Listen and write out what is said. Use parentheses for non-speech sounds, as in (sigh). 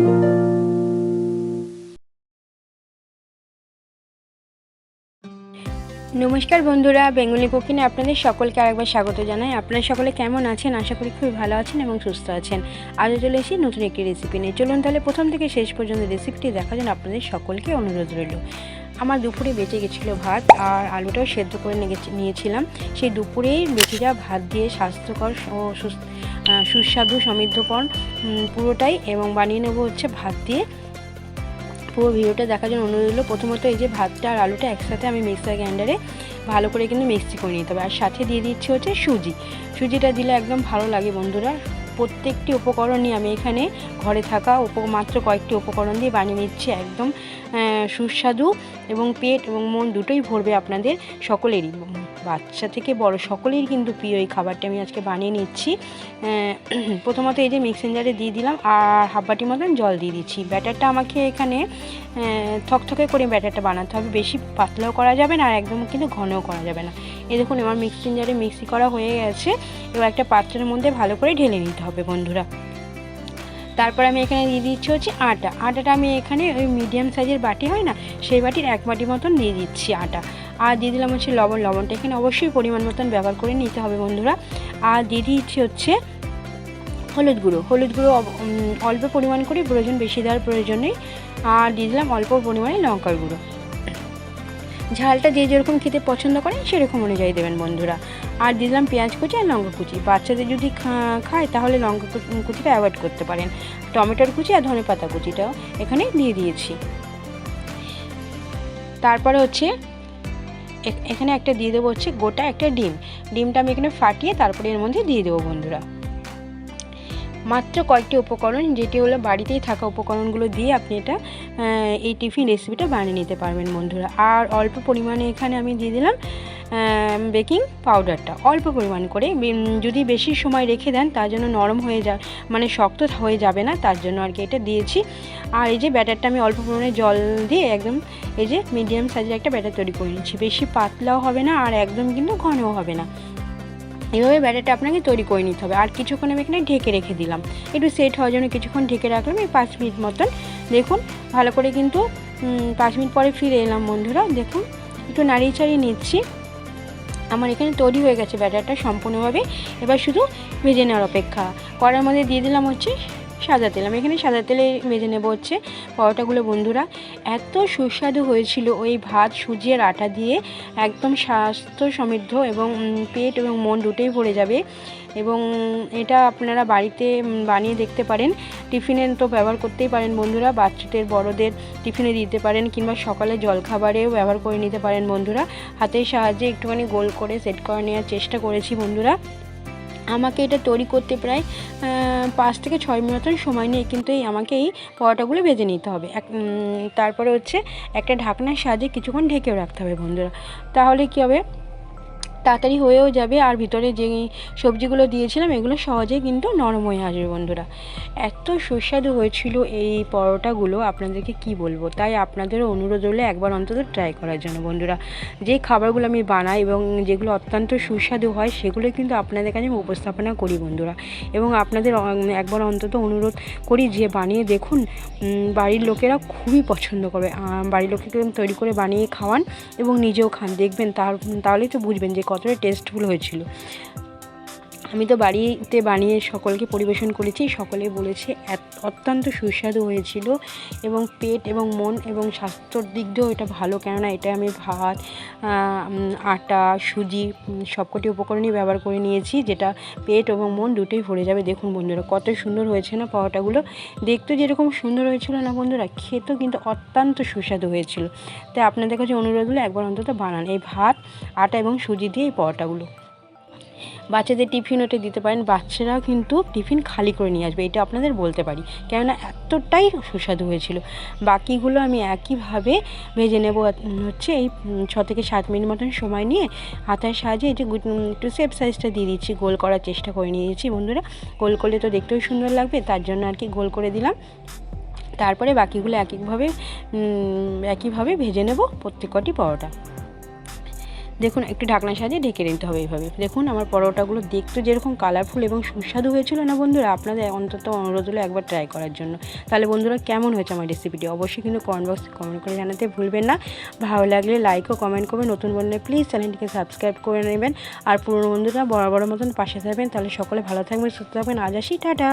Thank you. নমস্কার বন্ধুরা, Bengali কুকিনে আপনাদের সকলকে আরেকবার স্বাগত জানাই। আপনারা সকলে কেমন আছেন? আশা করি খুবই ভালো আছেন এবং সুস্থ আছেন। আজও চলে এসেছি নতুন একটি রেসিপি নিয়ে। চলুন তাহলে প্রথম থেকে শেষ পর্যন্ত রেসিপিটি দেখার জন্য আপনাদের সকলকে অনুরোধ রইল। আমার দুপুরে বেঁচে গেছিল ভাত আর আলুটাও সেদ্ধ করে নিয়েছিলাম। সেই দুপুরেই বেঁচে যাওয়া ভাত দিয়ে স্বাস্থ্যকর ও সুস্বাদু সমৃদ্ধকর পুরোটাই এবং বানিয়ে নেব হচ্ছে ভাত দিয়ে পুরো ভিডিওটা দেখার জন্য অনুরোধ রইল। প্রথমত এই যে ভাতটা আর আলুটা একসাথে আমি মিক্সার গ্রাইন্ডারে ভালো করে কিন্তু মিক্সি করে নিতে হবে। আর সাথে দিয়ে দিচ্ছি হচ্ছে সুজি। সুজিটা দিলে একদম ভালো লাগে বন্ধুরা। প্রত্যেকটি উপকরণই আমি এখানে ঘরে থাকা উপ মাত্র কয়েকটি উপকরণ দিয়ে বানিয়ে নিচ্ছি। একদম সুস্বাদু এবং পেট এবং মন দুটোই ভরবে আপনাদের সকলেরই। বাচ্চা থেকে বড় সকলেরই কিন্তু প্রিয় এই খাবারটা আমি আজকে বানিয়ে নিচ্ছি। (clears throat) প্রথমত এই যে মিক্সিং জারে দিয়ে দিলাম আর হাফ বাটি মতন জল দিয়ে দিচ্ছি। ব্যাটারটা আমাকে এখানে থকথকে করে ব্যাটারটা বানাতে হবে। বেশি পাতলাও করা যাবে না আর একদম কিন্তু ঘনও করা যাবে না। এই দেখুন আমার মিক্সিং জারে মিক্সি করা হয়ে গেছে। এবার একটা পাত্রের মধ্যে ভালো করে ঢেলে নিতে হবে বন্ধুরা। তারপর আমি এখানে দিয়ে দিচ্ছি হচ্ছে আটা। আটাটা আমি এখানে ওই মিডিয়াম সাইজের বাটি হয় না, সেই বাটির এক বাটি মতন দিয়ে দিচ্ছি আটা। আর দিয়ে দিলাম হচ্ছে লবণ। লবণটা এখানে অবশ্যই পরিমাণ মতন ব্যবহার করে নিতে হবে বন্ধুরা। আর দিয়ে দিচ্ছি হচ্ছে হলুদ গুঁড়ো। হলুদ গুঁড়ো অল্প পরিমাণ করে, প্রয়োজন বেশি দেওয়ার প্রয়োজন নেই। আর দিয়ে দিলাম অল্প পরিমাণে লঙ্কার গুঁড়ো। ঝালটা যে যেরকম খেতে পছন্দ করেন সেরকম অনুযায়ী দেবেন বন্ধুরা। আর দিলাম পেঁয়াজ কুচি আর লঙ্কা কুচি। বাচ্চাদের যদি খায় তাহলে লঙ্কা কুচিটা অ্যাভয়েড করতে পারেন। টমেটোর কুচি আর ধনে পাতা কুচিটাও এখানে দিয়ে দিয়েছি। তারপরে হচ্ছে এখানে একটা দিয়ে দেবো হচ্ছে গোটা একটা ডিম। ডিমটা আমি এখানে ফাটিয়ে তারপরে এর মধ্যে দিয়ে দেবো বন্ধুরা। মাত্র কয়েকটি উপকরণ, যেটি হলো বাড়িতেই থাকা উপকরণগুলো দিয়ে আপনি এটা এই টিফিন রেসিপিটা বানিয়ে নিতে পারবেন বন্ধুরা। আর অল্প পরিমাণে এখানে আমি দিয়ে দিলাম বেকিং পাউডারটা অল্প পরিমাণ করে যদি বেশি সময় রেখে দেন, তার জন্য নরম হয়ে যা মানে শক্ত হয়ে যাবে না, তার জন্য আর কি এটা দিয়েছি। আর এই যে ব্যাটারটা আমি অল্প পরিমাণে জল দিয়ে একদম এই যে মিডিয়াম সাইজের একটা ব্যাটার তৈরি করে নিচ্ছি। বেশি পাতলাও হবে না, আর একদম কিন্তু ঘনও হবে না। এইভাবে ব্যাটারটা আপনাকে তৈরি করে নিতে হবে। আর কিছুক্ষণ আমি এখানে ঢেকে রেখে দিলাম। একটু সেট হওয়ার জন্য কিছুক্ষণ ঢেকে রাখলাম। এই পাঁচ মিনিট মতন। দেখুন, ভালো করে কিন্তু পাঁচ মিনিট পরে ফিরে এলাম বন্ধুরা। দেখুন, একটু নাড়িয়ে চাড়িয়ে নিচ্ছি। আমার এখানে তৈরি হয়ে গেছে ব্যাটারটা সম্পূর্ণভাবে। এবার শুধু ভেজে নেওয়ার অপেক্ষা। করার মধ্যে দিয়ে দিলাম হচ্ছে সাদা তেল আমি এখানে সাদা তেলে ভেজে নেব হচ্ছে পরোটাগুলো। বন্ধুরা, এত সুস্বাদু হয়েছিল ওই ভাত, সুজি আর আটা দিয়ে। একদম স্বাস্থ্য সমৃদ্ধ এবং পেট এবং মন দুটোই ভরে যাবে। এবং এটা আপনারা বাড়িতে বানিয়ে দেখতে পারেন। টিফিনে তো ব্যবহার করতেই পারেন বন্ধুরা। বাচ্চাদের, বড়দের টিফিনে দিতে পারেন কিংবা সকালে জলখাবারেও ব্যবহার করে নিতে পারেন বন্ধুরা। হাতের সাহায্যে একটুখানি গোল করে সেট করে নেওয়ার চেষ্টা করেছি বন্ধুরা। আমাকে এটা তৈরি করতে প্রায় পাঁচ থেকে ছয় মিনিটের সময় নিয়ে কিন্তু এই আমাকে এই পরোটাগুলো ভেজে নিতে হবে। এক তারপরে হচ্ছে একটা ঢাকনার সাহায্যে কিছুক্ষণ ঢেকেও রাখতে হবে বন্ধুরা। তাহলে কী হবে? তাড়াতাড়ি হয়েও যাবে। আর ভিতরে যে সবজিগুলো দিয়েছিলাম, এগুলো সহজেই কিন্তু নরম হয়ে আসবে বন্ধুরা। এত সুস্বাদু হয়েছিল এই পরোটাগুলো, আপনাদেরকে কি বলব? তাই আপনাদেরও অনুরোধ হলে একবার অন্তত ট্রাই করার জন্য বন্ধুরা। যে খাবারগুলো আমি বানাই এবং যেগুলো অত্যন্ত সুস্বাদু হয়, সেগুলো কিন্তু আপনাদের কাছে আমি উপস্থাপনা করি বন্ধুরা। এবং আপনাদের একবার অন্তত অনুরোধ করি যে বানিয়ে দেখুন বাড়ির লোকেরা খুবই পছন্দ করবে বাড়ির লোককে তৈরি করে বানিয়ে খাওয়ান এবং নিজেও খান। দেখবেন তার, তাহলেই তো বুঝবেন যে কতটা টেস্টফুল হয়েছিল। আমি তো বাড়িতে বানিয়ে সকলকে পরিবেশন করেছি, সকলে বলেছে অত্যন্ত সুস্বাদু হয়েছিল এবং পেট এবং মন এবং স্বাস্থ্যর দিক দিয়েও এটা ভালো, কেননা এটা আমি ভাত আটা, সুজি সবকটি উপকরণই ব্যবহার করে নিয়েছি, যেটা পেট এবং মন দুটোই ভরে যাবে। দেখুন বন্ধুরা, কত সুন্দর হয়েছে না পরোটাগুলো? দেখতে যেরকম সুন্দর হয়েছিল না বন্ধুরা, খেতেও কিন্তু অত্যন্ত সুস্বাদু হয়েছিল। তাই আপনাদের কাছে অনুরোধ হলো একবার অন্তত বানান এই ভাত, আটা এবং সুজি দিয়ে এই পরোটাগুলো। বাচ্চাদের টিফিন ওটা দিতে পারেন, বাচ্চারাও কিন্তু টিফিন খালি করে নিয়ে আসবে, এটা আপনাদের বলতে পারি। কেননা এতটাই সুস্বাদু হয়েছিল। বাকিগুলো আমি একইভাবে ভেজে নেব হচ্ছে এই ছ থেকে সাত মিনিট মতন সময় নিয়ে হাতার সাহায্যে এই যে একটু সেফ সাইজটা দিয়ে দিচ্ছি, গোল করার চেষ্টা করে নিয়েছি বন্ধুরা। গোল করলে তো দেখতেও সুন্দর লাগবে, তার জন্য আর কি গোল করে দিলাম। তারপরে বাকিগুলো এক একভাবে একইভাবে ভেজে নেব প্রত্যেক কটি পরোটা। দেখুন, একটু ঢাকনা সাজিয়ে ঢেকে নিতে হবে এইভাবে। দেখুন, আমার পরোটাগুলো দেখতে যেরকম কালারফুল এবং সুস্বাদু হয়েছিল না বন্ধুরা? আপনাদের অন্তত অনুরোধ হলো একবার ট্রাই করার জন্য। তাহলে বন্ধুরা, কেমন হয়েছে আমার রেসিপিটি অবশ্যই কিন্তু কমেন্ট বক্সে কমেন্ট করে জানাতে ভুলবেন না। ভালো লাগলে লাইক ও কমেন্ট করবেন। নতুন বন্ধুরা প্লিজ চ্যানেলটিকে সাবস্ক্রাইব করে নেবেন। আর পুরনো বন্ধুরা বড় বড় মতন পাশে থাকবেন। তাহলে সকলে ভালো থাকবেন, সুস্থ থাকবেন। আজ আসি, টাটা!